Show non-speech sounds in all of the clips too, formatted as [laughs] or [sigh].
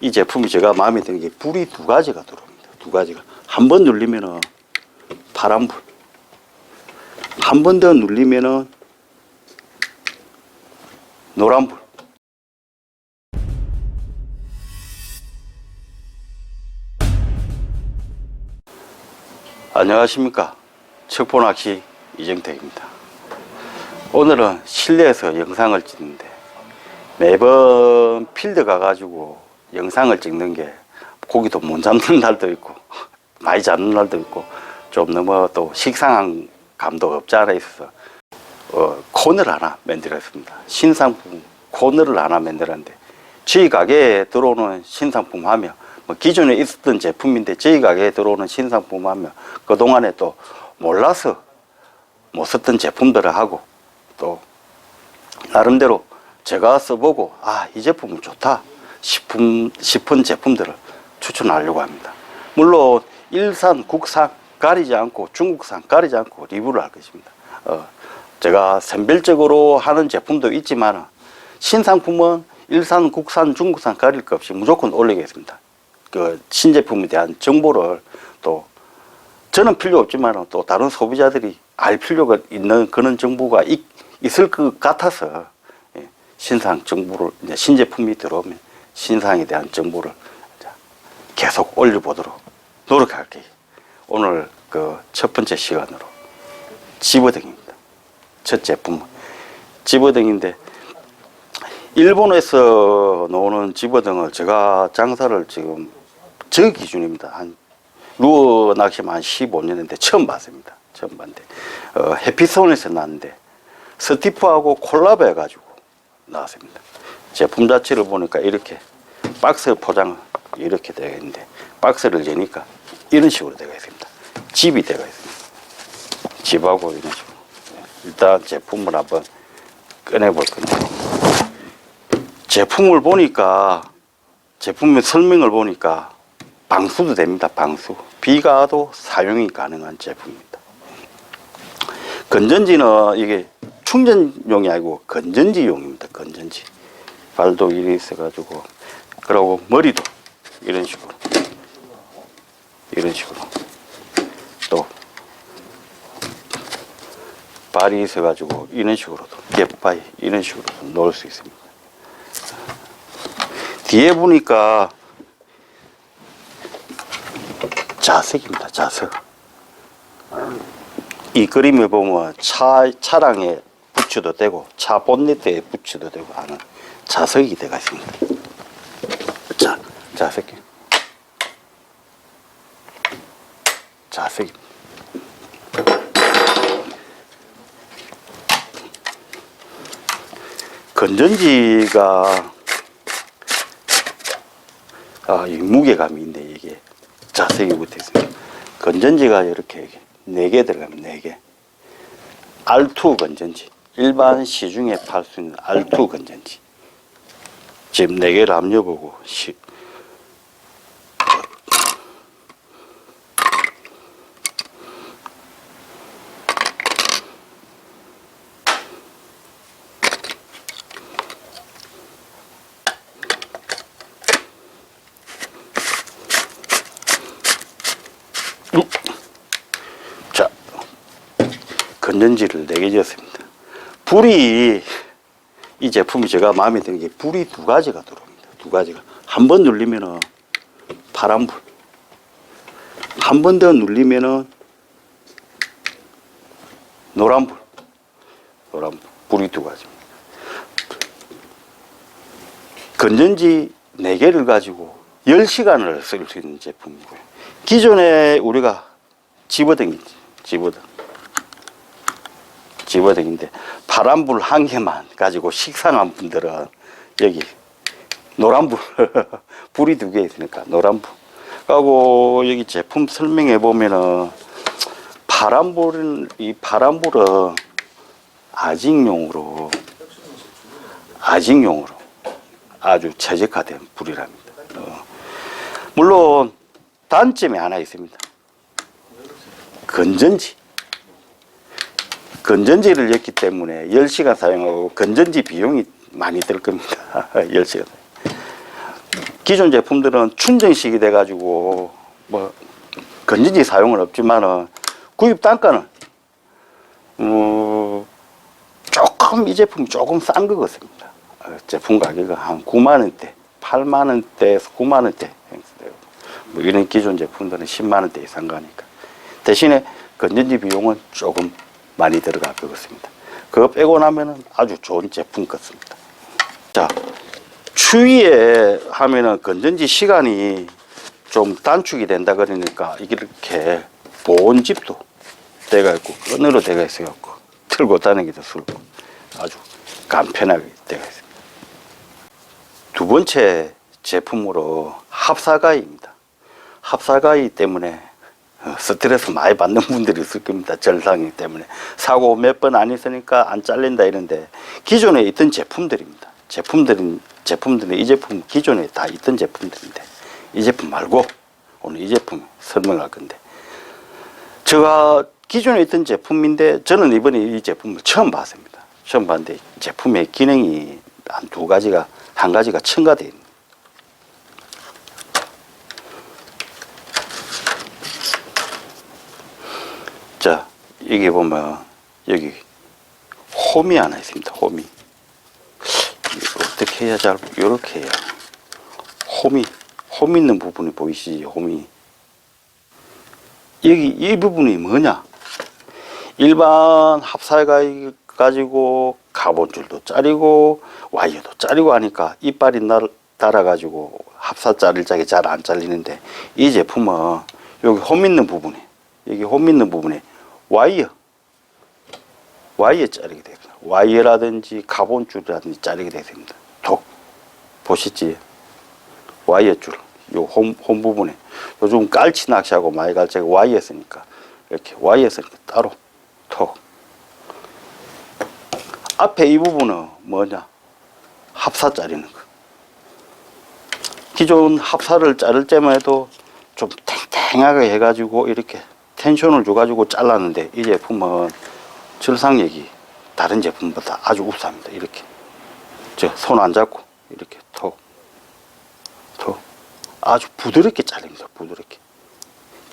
이 제품이 제가 마음에 드는 게 불이 두 가지가 들어옵니다. 두 가지가. 한 번 눌리면은 파란 불. 한 번 더 눌리면은 노란 불. 안녕하십니까. 척보낚시 이정택입니다. 오늘은 실내에서 영상을 찍는데 매번 필드 가가지고 영상을 찍는 게 고기도 못 잡는 [laughs] 날도 있고 많이 잡는 날도 있고 좀 너무 또 식상한 감도 없지 않아 있어서 어, 코너를 하나 만들었습니다. 신상품 코너를 하나 만들었는데 저희 가게에 들어오는 신상품 하면 뭐 기존에 있었던 제품인데 저희 가게에 들어오는 신상품 하면 그동안에 또 몰라서 못 썼던 제품들을 하고 또 나름대로 제가 써보고 아 이 제품은 좋다 싶은, 싶은 제품들을 추천하려고 합니다. 물론 일산, 국산 가리지 않고 중국산 가리지 않고 리뷰를 할 것입니다. 어, 제가 선별적으로 하는 제품도 있지만 신상품은 일산, 국산, 중국산 가릴 것 없이 무조건 올리겠습니다. 그 신제품에 대한 정보를 또 저는 필요 없지만 또 다른 소비자들이 알 필요가 있는 그런 정보가 있, 있을 것 같아서 예, 신상 정보를 이제 신제품이 들어오면 신상에 대한 정보를 자, 계속 올려보도록 노력할게요. 오늘 그 첫 번째 시간으로 집어등입니다. 첫 제품은 집어등인데 일본에서 나오는 집어등을 제가 장사를 지금 저 기준입니다. 한 루어 낚시만 한 15년인데 처음 봤습니다. 처음 봤는데 어, 해피손에서 나왔는데 스티프하고 콜라보 해가지고 나왔습니다. 제품 자체를 보니까 이렇게 박스 포장 이렇게 되어 있는데 박스를 여니까 이런 식으로 되어 있습니다. 집이 되어 있습니다. 집하고 이런 식으로 일단 제품을 한번 꺼내볼 건데 제품을 보니까 제품의 설명을 보니까 방수도 됩니다. 방수. 비가 와도 사용이 가능한 제품입니다. 건전지는 이게 충전용이 아니고 건전지용입니다. 건전지. 발도 이리 있어가지고 그리고 머리도 이런 식으로 이런 식으로 또 발이 있어가지고 이런 식으로도 갯바위 이런 식으로도 놓을 수 있습니다. 뒤에 보니까 자석입니다. 자석. 이 그림을 보면 차 차량에 붙여도 되고 차 본네트에 붙여도 되고 하는 자석이 되어 있습니다. 자, 자석이. 자석이. 건전지가 아, 이 무게감이 있네 이게 자석이 붙어 있습니다. 건전지가 이렇게 네 개 들어갑니다. 네 개. R2 건전지. 일반 시중에 팔 수 있는 R2 건전지. 지금 네 개를 압려보고 건전지를 네개 지었습니다. 불이 이 제품이 제가 마음에 드는 게 불이 두 가지가 들어옵니다. 두 가지가 한 번 눌리면은 파란 불, 한 번 더 눌리면은 노란 불, 노란 불, 불이 두 가지입니다. 건전지 네 개를 가지고 10시간을 쓸 수 있는 제품이고요. 기존에 우리가 집어등이지, 집어등. 집어등인데 파란불 한 개만 가지고 식상한 분들은 여기 노란불 [laughs] 불이 두 개 있으니까 노란불 하고 여기 제품 설명해 보면은 파란불은 이 파란불은 아직용으로 아직용으로 아주 최적화된 불이랍니다. 어. 물론 단점이 하나 있습니다. 건전지. 건전지를 였기 때문에 10시간 사용하고 건전지 비용이 많이 들 겁니다. [laughs] 10시간. 기존 제품들은 충전식이 돼가지고 뭐 건전지 사용은 없지만은 구입 단가는 어, 조금 이 제품이 조금 싼 것 같습니다. 어, 제품 가격은 한 9만 원대, 8만 원대에서 9만 원대 뭐 이런 기존 제품들은 10만 원대 이상 가니까 대신에 건전지 비용은 조금 많이 들어갈 것 같습니다. 그거 빼고 나면은 아주 좋은 제품 같습니다. 자, 추위에 하면은 건전지 시간이 좀 단축이 된다 그러니까 이렇게 보온집도 되가 있고 끈으로 되가 있어 갖고 틀고 다니기도 수고 아주 간편하게 되가 있습니다. 두 번째 제품으로 합사가이입니다. 합사가이 때문에 어, 스트레스 많이 받는 분들이 있을 겁니다. 절상이기 때문에 사고 몇 번 안 있으니까 안 잘린다 이런데 기존에 있던 제품들입니다. 제품들은 제품들은 이 제품 기존에 다 있던 제품들인데 이 제품 말고 오늘 이 제품 설명할 건데 제가 기존에 있던 제품인데 저는 이번에 이 제품을 처음 봤습니다. 처음 봤는데 제품의 기능이 한 두 가지가 한 가지가 첨가되어 있는. 자 여기 보면 여기 홈이 하나 있습니다. 홈이. 어떻게 해야 잘 이렇게 해야. 홈이 홈 있는 부분이 보이시지 홈이? 여기 이 부분이 뭐냐? 일반 합사가 가지고 가본줄도 짜리고 와이어도 짜리고 하니까 이빨이 날, 달아가지고 합사 자를 적에 잘안 잘리는데 이 제품은 여기 홈 있는 부분에 여기 홈 있는 부분에 와이어. 와이어 자르게 됩니다. 와이어라든지 가본줄이라든지 자르게 됩니다. 톡 보시지? 와이어 줄, 요 홈, 홈 부분에. 요즘 깔치 낚시하고 많이 갈 적에 와이어 쓰니까 이렇게 와이어 쓰니까 따로 톡 앞에 이 부분은 뭐냐? 합사 자르는 거. 기존 합사를 자를 때만 해도 좀 탱탱하게 해가지고 이렇게 텐션을 줘가지고 잘랐는데 이 제품은 절상력이 다른 제품보다 아주 우수합니다. 이렇게 저 손 안 잡고 이렇게 톡, 톡 아주 부드럽게 잘립니다. 부드럽게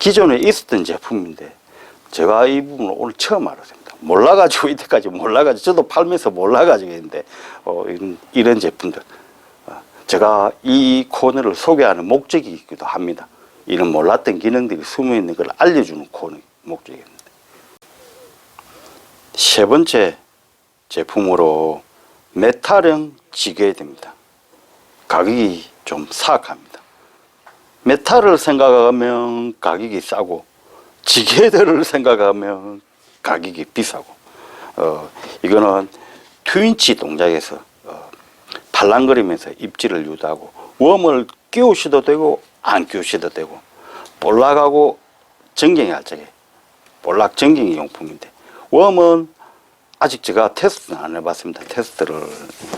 기존에 있었던 제품인데 제가 이 부분을 오늘 처음 알았습니다. 몰라가지고 [laughs] 이때까지 몰라가지고 저도 팔면서 몰라가지고 했는데 어, 이런, 이런 제품들 어, 제가 이 코너를 소개하는 목적이기도 합니다. 이런 몰랐던 기능들이 숨어 있는 걸 알려주는 코너 목적입니다. 세 번째 제품으로 메탈형 지게됩니다. 가격이 좀 사악합니다. 메탈을 생각하면 가격이 싸고 지게들을 생각하면 가격이 비싸고 어, 이거는 트윈치 동작에서 어, 팔랑거리면서 입질을 유도하고 웜을 끼우셔도 되고 안 끼우셔도 되고 볼락하고 전갱이 할 적에 볼락 전갱이 용품인데 웜은 아직 제가 테스트는 안 해봤습니다. 테스트를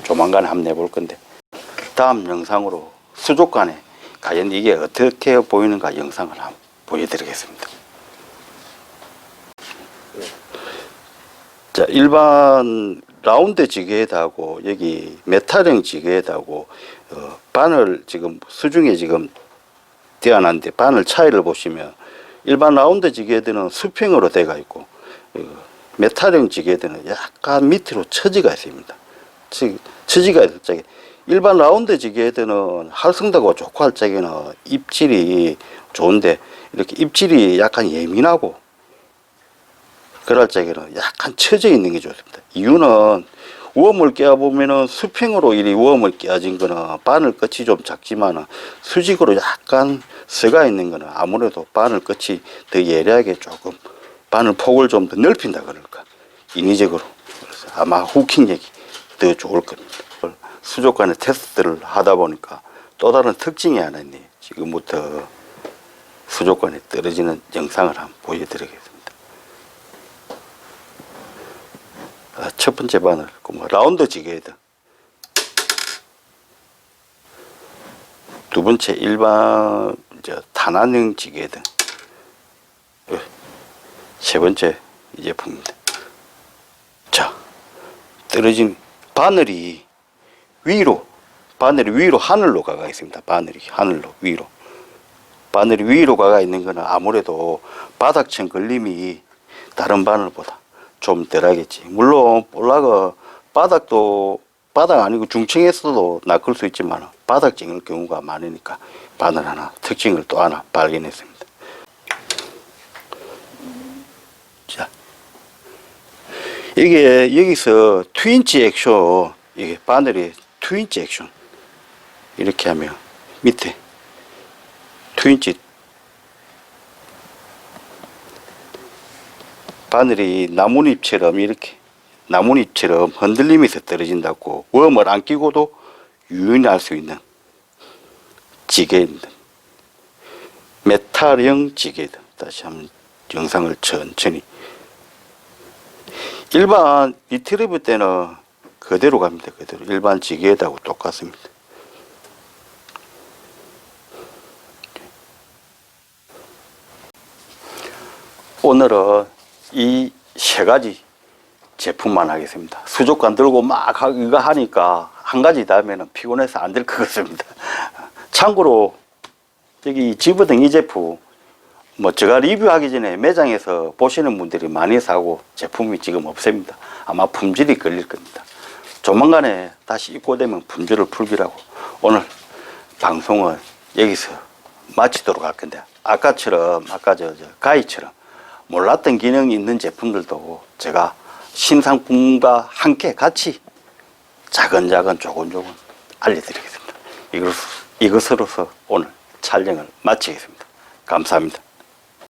조만간에 한번 해볼 건데 다음 영상으로 수족관에 과연 이게 어떻게 보이는가 영상을 한번 보여드리겠습니다. 자, 일반 라운드 지게에다고 여기 메탈형 지게에다고 어, 바늘 지금 수중에 지금 띄어놨는데 바늘 차이를 보시면 일반 라운드 지게들은 수평으로 돼가 있고 어, 메탈형 지게들은 약간 밑으로 처지가 있습니다. 즉 처지가 있을 적에 일반 라운드 지게들은 활성도가 좋고 할 적에는 입질이 좋은데 이렇게 입질이 약간 예민하고 그럴 적에는 약간 처져 있는 게 좋습니다. 이유는 웜을 깨어보면은 수평으로 이리 웜을 깨어진 거는 바늘 끝이 좀 작지만은 수직으로 약간 서가 있는 거는 아무래도 바늘 끝이 더 예리하게 조금 바늘 폭을 좀 더 넓힌다 그럴까 인위적으로 그래서 아마 후킹력이 더 좋을 겁니다. 수족관의 테스트를 하다 보니까 또 다른 특징이 하나 있네요. 지금부터 수족관에 떨어지는 영상을 한번 보여드리겠습니다. 아, 첫 번째 바늘, 그뭐 라운드 지게이드. 두 번째 일반 이제 탄환형 지게이드. 어, 세 번째 이 제품입니다. 자, 떨어진 바늘이 위로 바늘이 위로 하늘로 가가 있습니다. 바늘이 하늘로 위로. 바늘이 위로 가가 있는 거는 아무래도 바닥층 걸림이 다른 바늘보다 좀 덜하겠지. 물론 볼락은 바닥도 바닥 아니고 중층에서도 낚을 수 있지만 바닥 찍을 경우가 많으니까 바늘 하나 특징을 또 하나 발견했습니다. 자, 이게 여기서 트윈치 액션 이게 바늘이 트윈치 액션 이렇게 하면 밑에 트윈치 바늘이 나뭇잎처럼 이렇게 나뭇잎처럼 흔들리면서 떨어진다고 웜을 안 끼고도 유인히 할수 있는 지게입니다. 메탈형 지게다. 다시 한번 영상을 천천히. 일반 리트리브 때는 그대로 갑니다. 그대로 일반 지게하고 똑같습니다. 오늘은 이 세 가지 제품만 하겠습니다. 수족관 들고 막 하- 이거 하니까 한 가지 다음에는 피곤해서 안 될 것 같습니다. [laughs] 참고로 여기 집어등 이 제품 뭐 제가 리뷰하기 전에 매장에서 보시는 분들이 많이 사고 제품이 지금 없습니다. 아마 품질이 걸릴 겁니다. 조만간에 다시 입고되면 품질을 풀기라고 오늘 방송은 여기서 마치도록 할 건데 아까처럼 아까 저, 저 가위처럼 몰랐던 기능이 있는 제품들도 제가 신상품과 함께 같이 작은 작은 조금 조금 알려드리겠습니다. 이것, 이것으로서 오늘 촬영을 마치겠습니다. 감사합니다.